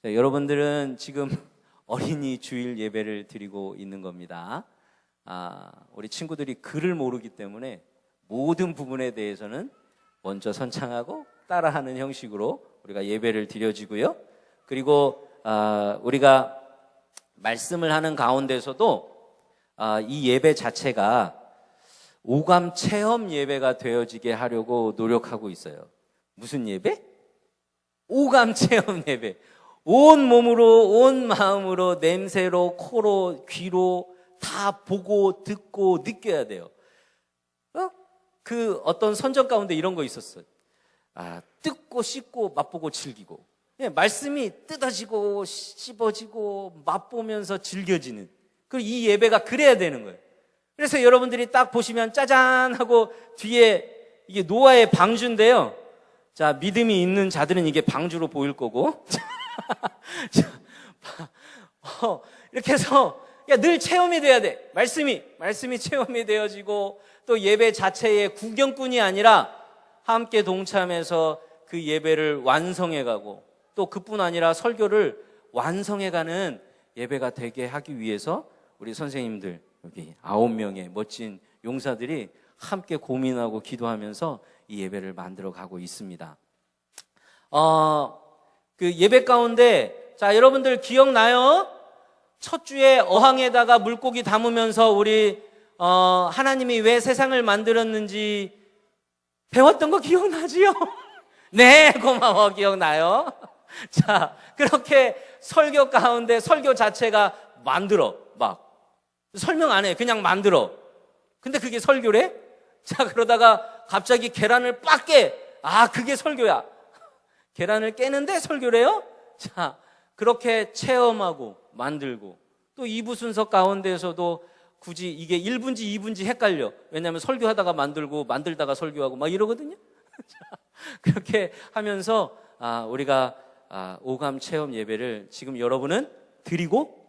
자, 여러분들은 지금 어린이 주일 예배를 드리고 있는 겁니다. 아, 우리 친구들이 글을 모르기 때문에 모든 부분에 대해서는 먼저 선창하고 따라하는 형식으로 우리가 예배를 드려지고요. 그리고 아, 우리가 말씀을 하는 가운데서도 아, 이 예배 자체가 오감 체험 예배가 되어지게 하려고 노력하고 있어요. 무슨 예배? 오감 체험 예배. 온 몸으로, 온 마음으로, 냄새로, 코로, 귀로 다 보고, 듣고, 느껴야 돼요. 어? 그 어떤 선전 가운데 이런 거 있었어요. 아, 뜯고, 씹고, 맛보고, 즐기고. 예, 말씀이 뜯어지고, 씹어지고, 맛보면서 즐겨지는. 그이 예배가 그래야 되는 거예요. 그래서 여러분들이 딱 보시면 짜잔 하고 뒤에 이게 노아의 방주인데요. 자, 믿음이 있는 자들은 이게 방주로 보일 거고. 자, 어, 이렇게 해서 야, 늘 체험이 돼야 돼. 말씀이, 말씀이 체험이 되어지고 또 예배 자체의 구경꾼이 아니라 함께 동참해서 그 예배를 완성해 가고 또 그뿐 아니라 설교를 완성해 가는 예배가 되게 하기 위해서 우리 선생님들 여기 아홉 명의 멋진 용사들이 함께 고민하고 기도하면서 이 예배를 만들어 가고 있습니다. 어, 그 예배 가운데 자 여러분들 기억나요? 첫 주에 어항에다가 물고기 담으면서 우리 어, 하나님이 왜 세상을 만들었는지 배웠던 거 기억나지요? 네, 고마워 기억나요? 자 그렇게 설교 가운데 설교 자체가 만들어 막 설명 안 해. 그냥 만들어. 근데 그게 설교래? 자, 그러다가 갑자기 계란을 빡 깨. 아, 그게 설교야. 계란을 깨는데 설교래요? 자, 그렇게 체험하고 만들고 또 2부 순서 가운데에서도 굳이 이게 1분지 2분지 헷갈려. 왜냐하면 설교하다가 만들고 만들다가 설교하고 막 이러거든요. 자, 그렇게 하면서 아, 우리가 아, 오감 체험 예배를 지금 여러분은 드리고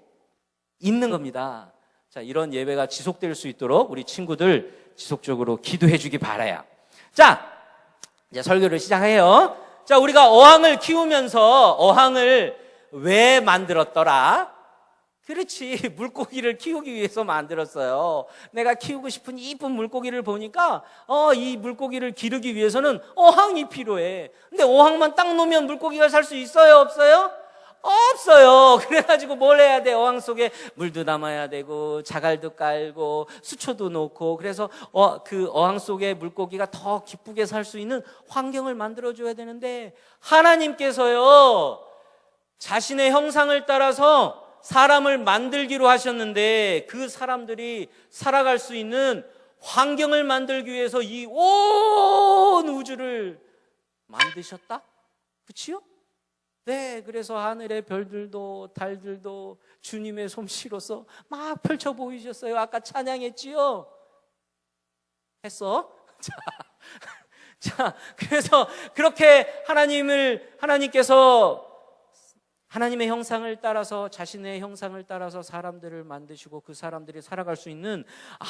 있는 겁니다. 자, 이런 예배가 지속될 수 있도록 우리 친구들 지속적으로 기도해 주기 바라요. 자, 이제 설교를 시작해요. 자, 우리가 어항을 키우면서 어항을 왜 만들었더라? 그렇지. 물고기를 키우기 위해서 만들었어요. 내가 키우고 싶은 이쁜 물고기를 보니까, 어, 이 물고기를 기르기 위해서는 어항이 필요해. 근데 어항만 딱 놓으면 물고기가 살 수 있어요? 없어요? 없어요. 그래가지고 뭘 해야 돼? 어항 속에 물도 담아야 되고, 자갈도 깔고, 수초도 놓고, 그래서 어, 그 어항 속에 물고기가 더 기쁘게 살 수 있는 환경을 만들어줘야 되는데, 하나님께서요, 자신의 형상을 따라서 사람을 만들기로 하셨는데, 그 사람들이 살아갈 수 있는 환경을 만들기 위해서 이 온 우주를 만드셨다? 그치요? 네, 그래서 하늘의 별들도 달들도 주님의 솜씨로서 막 펼쳐 보이셨어요. 아까 찬양했지요? 했어? 자, 자, 그래서 그렇게 하나님을, 하나님께서 하나님의 형상을 따라서 자신의 형상을 따라서 사람들을 만드시고 그 사람들이 살아갈 수 있는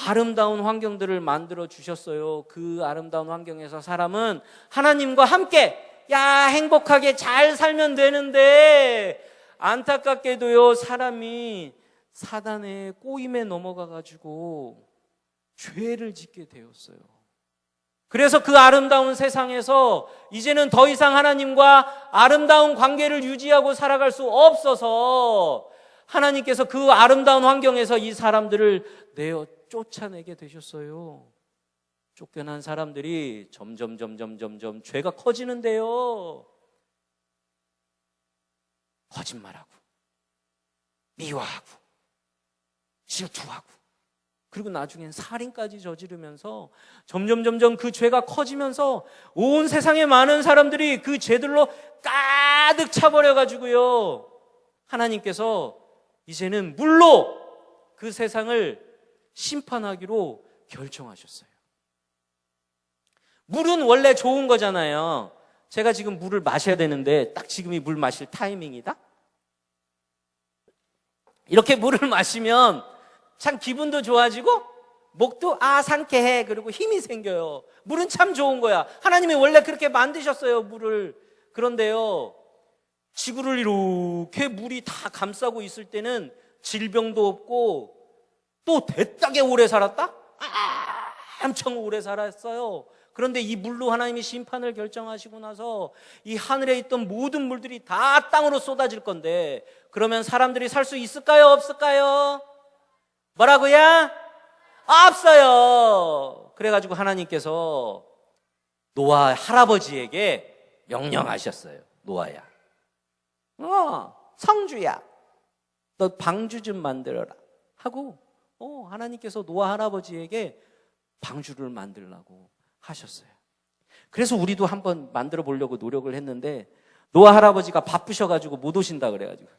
아름다운 환경들을 만들어 주셨어요. 그 아름다운 환경에서 사람은 하나님과 함께 야, 행복하게 잘 살면 되는데, 안타깝게도요, 사람이 사단의 꼬임에 넘어가가지고 죄를 짓게 되었어요. 그래서 그 아름다운 세상에서 이제는 더 이상 하나님과 아름다운 관계를 유지하고 살아갈 수 없어서 하나님께서 그 아름다운 환경에서 이 사람들을 내어 쫓아내게 되셨어요. 쫓겨난 사람들이 점점 점점 점점 죄가 커지는데요. 거짓말하고 미워하고 질투하고 그리고 나중엔 살인까지 저지르면서 점점 점점 그 죄가 커지면서 온 세상의 많은 사람들이 그 죄들로 가득 차버려 가지고요. 하나님께서 이제는 물로 그 세상을 심판하기로 결정하셨어요. 물은 원래 좋은 거잖아요. 제가 지금 물을 마셔야 되는데 딱 지금이 물 마실 타이밍이다? 이렇게 물을 마시면 참 기분도 좋아지고 목도 아 상쾌해 그리고 힘이 생겨요. 물은 참 좋은 거야. 하나님이 원래 그렇게 만드셨어요, 물을. 그런데요. 지구를 이렇게 물이 다 감싸고 있을 때는 질병도 없고 또 대따게 오래 살았다? 아, 엄청 오래 살았어요. 그런데 이 물로 하나님이 심판을 결정하시고 나서 이 하늘에 있던 모든 물들이 다 땅으로 쏟아질 건데 그러면 사람들이 살 수 있을까요? 없을까요? 뭐라고요? 없어요. 그래가지고 하나님께서 노아 할아버지에게 명령하셨어요. 노아야. 어, 성주야. 너 방주 좀 만들어라. 하고, 어, 하나님께서 노아 할아버지에게 방주를 만들라고 하셨어요. 그래서 우리도 한번 만들어 보려고 노력을 했는데, 노아 할아버지가 바쁘셔가지고 못 오신다 그래가지고.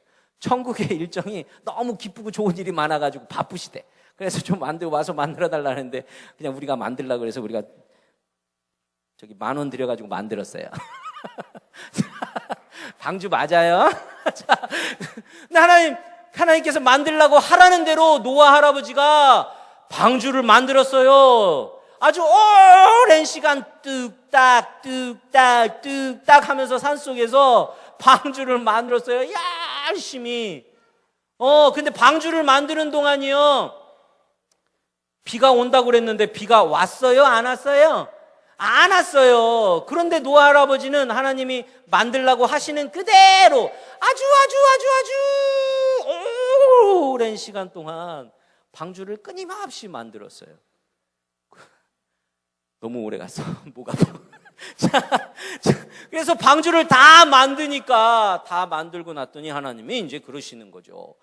천국의 일정이 너무 기쁘고 좋은 일이 많아가지고 바쁘시대. 그래서 좀 만들어 와서 만들어 달라는데, 그냥 우리가 만들라 그래서 우리가 저기 만 원 들여가지고 만들었어요. 방주 맞아요? 하나님, 하나님께서 만들라고 하라는 대로 노아 할아버지가 방주를 만들었어요. 아주 오랜 시간 뚝딱, 뚝딱, 뚝딱 하면서 산 속에서 방주를 만들었어요. 열심히. 어, 근데 방주를 만드는 동안이요. 비가 온다고 그랬는데 비가 왔어요? 안 왔어요? 안 왔어요. 그런데 노아 할아버지는 하나님이 만들라고 하시는 그대로 아주 아주 아주 아주 오랜 시간 동안 방주를 끊임없이 만들었어요. 너무 오래 갔어. 목 아파. 자, 자, 그래서 방주를 다 만드니까 다 만들고 났더니 하나님이 이제 그러시는 거죠.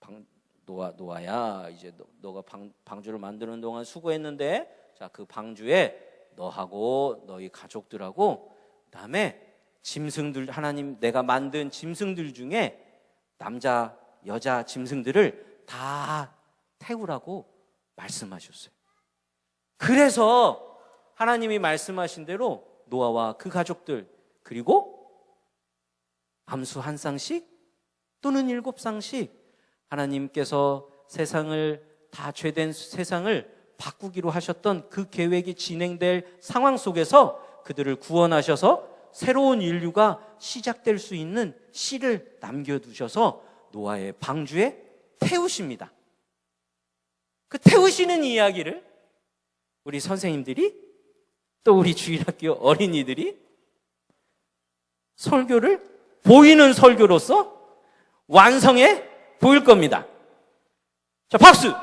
방, 노아 노아야 이제 너, 너가 방, 방주를 만드는 동안 수고했는데 자 그 방주에 너하고 너희 가족들하고 그 다음에 짐승들 하나님 내가 만든 짐승들 중에 남자 여자 짐승들을 다 태우라고 말씀하셨어요. 그래서 하나님이 말씀하신 대로 노아와 그 가족들 그리고 암수 한 쌍씩 또는 일곱 쌍씩 하나님께서 세상을 다 죄된 세상을 바꾸기로 하셨던 그 계획이 진행될 상황 속에서 그들을 구원하셔서 새로운 인류가 시작될 수 있는 씨를 남겨두셔서 노아의 방주에 태우십니다. 그 태우시는 이야기를 우리 선생님들이 또 우리 주일학교 어린이들이 설교를 보이는 설교로서 완성해 보일 겁니다. 자, 박수!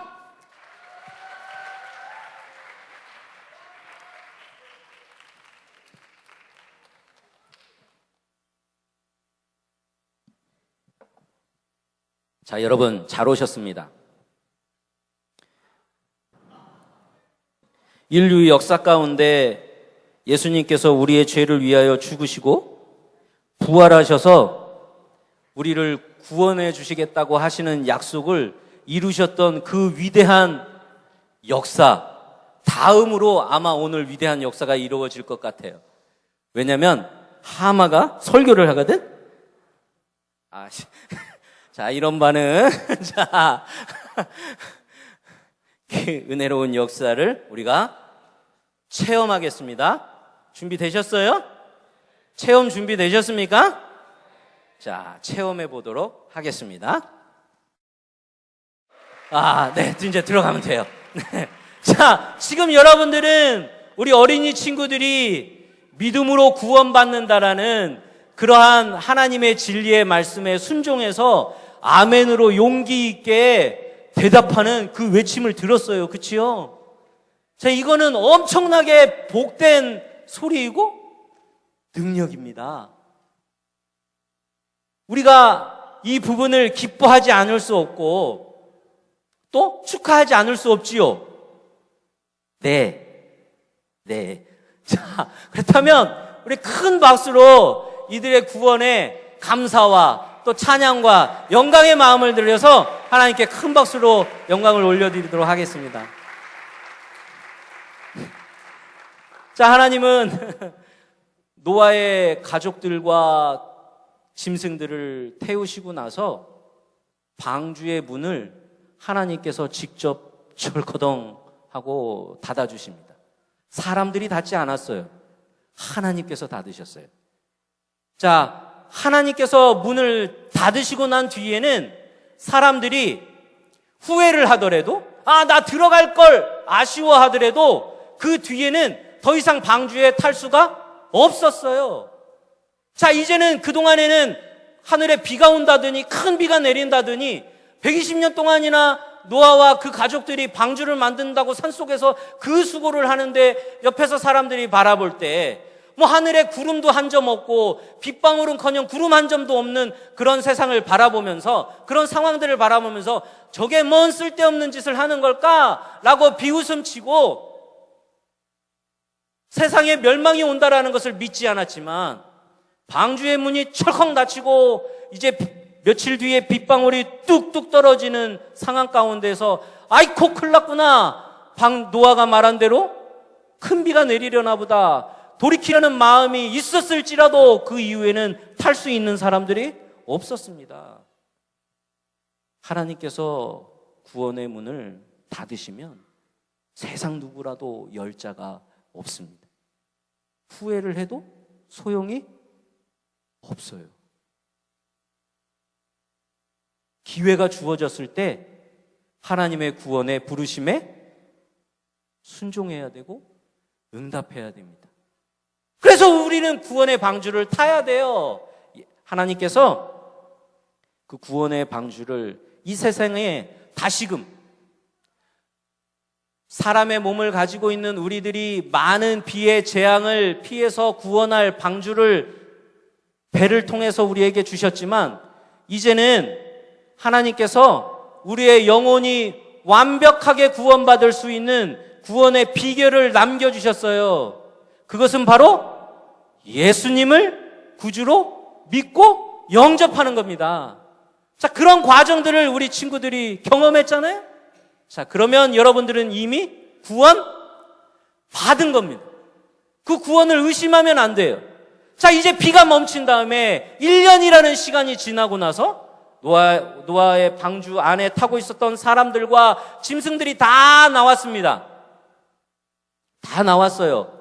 자, 여러분, 잘 오셨습니다. 인류의 역사 가운데 예수님께서 우리의 죄를 위하여 죽으시고 부활하셔서 우리를 구원해 주시겠다고 하시는 약속을 이루셨던 그 위대한 역사, 다음으로 아마 오늘 위대한 역사가 이루어질 것 같아요. 왜냐면 하마가 설교를 하거든? 아, 자, 이런 반응. 자, 그 은혜로운 역사를 우리가 체험하겠습니다. 준비되셨어요? 체험 준비되셨습니까? 자, 체험해 보도록 하겠습니다. 아, 네, 이제 들어가면 돼요. 네. 자, 지금 여러분들은 우리 어린이 친구들이 믿음으로 구원받는다라는 그러한 하나님의 진리의 말씀에 순종해서 아멘으로 용기 있게 대답하는 그 외침을 들었어요. 그치요? 자, 이거는 엄청나게 복된 소리이고 능력입니다. 우리가 이 부분을 기뻐하지 않을 수 없고 또 축하하지 않을 수 없지요. 네. 네. 자, 그렇다면 우리 큰 박수로 이들의 구원에 감사와 또 찬양과 영광의 마음을 들여서 하나님께 큰 박수로 영광을 올려드리도록 하겠습니다. 자, 하나님은 노아의 가족들과 짐승들을 태우시고 나서 방주의 문을 하나님께서 직접 철커덩 하고 닫아주십니다. 사람들이 닫지 않았어요. 하나님께서 닫으셨어요. 자, 하나님께서 문을 닫으시고 난 뒤에는 사람들이 후회를 하더라도 아, 나 들어갈 걸 아쉬워하더라도 그 뒤에는 더 이상 방주에 탈 수가 없었어요. 자, 이제는 그동안에는 하늘에 비가 온다더니 큰 비가 내린다더니 120년 동안이나 노아와 그 가족들이 방주를 만든다고 산속에서 그 수고를 하는데 옆에서 사람들이 바라볼 때 뭐 하늘에 구름도 한 점 없고 빗방울은커녕 구름 한 점도 없는 그런 세상을 바라보면서 그런 상황들을 바라보면서 저게 뭔 쓸데없는 짓을 하는 걸까라고 비웃음치고 세상에 멸망이 온다라는 것을 믿지 않았지만 방주의 문이 철컥 닫히고 이제 며칠 뒤에 빗방울이 뚝뚝 떨어지는 상황 가운데서 아이코 큰일 났구나. 방 노아가 말한 대로 큰 비가 내리려나 보다. 돌이키려는 마음이 있었을지라도 그 이후에는 탈 수 있는 사람들이 없었습니다. 하나님께서 구원의 문을 닫으시면 세상 누구라도 열 자가 없습니다. 후회를 해도 소용이 없어요. 기회가 주어졌을 때 하나님의 구원의 부르심에 순종해야 되고 응답해야 됩니다. 그래서 우리는 구원의 방주를 타야 돼요. 하나님께서 그 구원의 방주를 이 세상에 다시금 사람의 몸을 가지고 있는 우리들이 많은 비의 재앙을 피해서 구원할 방주를 배를 통해서 우리에게 주셨지만 이제는 하나님께서 우리의 영혼이 완벽하게 구원받을 수 있는 구원의 비결을 남겨주셨어요. 그것은 바로 예수님을 구주로 믿고 영접하는 겁니다. 자, 그런 과정들을 우리 친구들이 경험했잖아요? 자, 그러면 여러분들은 이미 구원 받은 겁니다. 그 구원을 의심하면 안 돼요. 자, 이제 비가 멈춘 다음에 1년이라는 시간이 지나고 나서 노아, 노아의 방주 안에 타고 있었던 사람들과 짐승들이 다 나왔습니다. 다 나왔어요.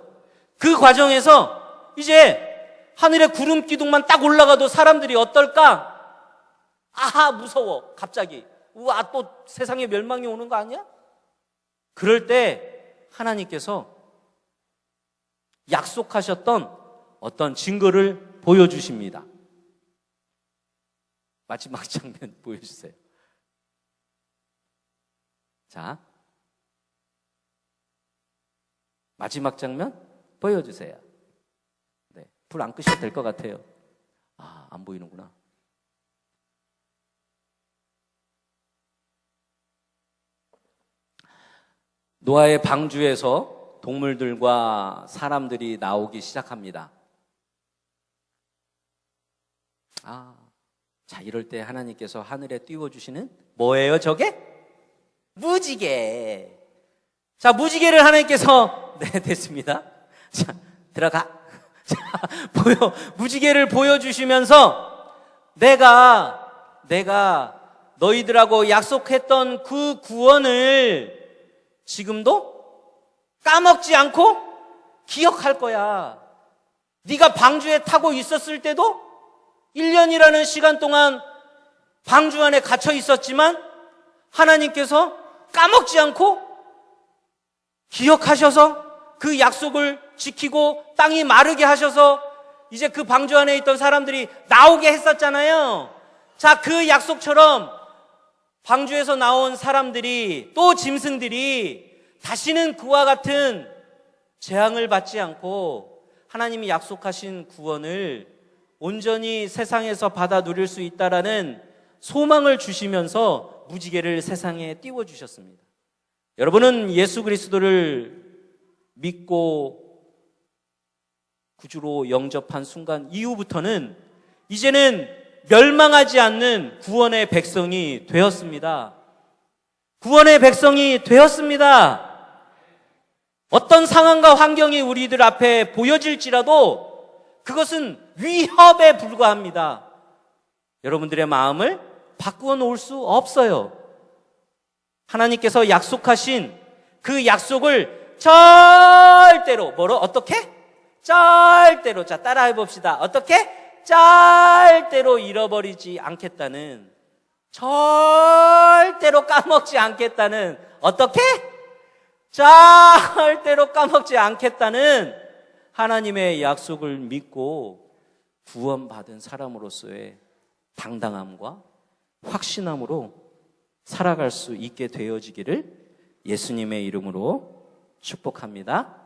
그 과정에서 이제 하늘의 구름 기둥만 딱 올라가도 사람들이 어떨까? 아하, 무서워. 갑자기. 우와, 또 세상에 멸망이 오는 거 아니야? 그럴 때 하나님께서 약속하셨던 어떤 증거를 보여주십니다. 마지막 장면 보여주세요. 자, 마지막 장면 보여주세요. 네, 불 안 끄셔도 될 것 같아요. 아, 안 보이는구나. 노아의 방주에서 동물들과 사람들이 나오기 시작합니다. 아, 자, 이럴 때 하나님께서 하늘에 띄워주시는 뭐예요, 저게? 무지개. 자, 무지개를 하나님께서, 네, 됐습니다. 자, 들어가. 자, 보여, 무지개를 보여주시면서 내가, 내가 너희들하고 약속했던 그 구원을 지금도 까먹지 않고 기억할 거야. 네가 방주에 타고 있었을 때도 1년이라는 시간 동안 방주 안에 갇혀 있었지만 하나님께서 까먹지 않고 기억하셔서 그 약속을 지키고 땅이 마르게 하셔서 이제 그 방주 안에 있던 사람들이 나오게 했었잖아요. 자, 그 약속처럼 방주에서 나온 사람들이 또 짐승들이 다시는 그와 같은 재앙을 받지 않고 하나님이 약속하신 구원을 온전히 세상에서 받아 누릴 수 있다라는 소망을 주시면서 무지개를 세상에 띄워 주셨습니다. 여러분은 예수 그리스도를 믿고 구주로 영접한 순간 이후부터는 이제는 멸망하지 않는 구원의 백성이 되었습니다. 구원의 백성이 되었습니다. 어떤 상황과 환경이 우리들 앞에 보여질지라도 그것은 위협에 불과합니다. 여러분들의 마음을 바꾸어 놓을 수 없어요. 하나님께서 약속하신 그 약속을 절대로 뭐로 어떻게? 절대로 자 따라 해 봅시다. 어떻게? 절대로 잃어버리지 않겠다는 절대로 까먹지 않겠다는 어떻게? 절대로 까먹지 않겠다는 하나님의 약속을 믿고 구원받은 사람으로서의 당당함과 확신함으로 살아갈 수 있게 되어지기를 예수님의 이름으로 축복합니다.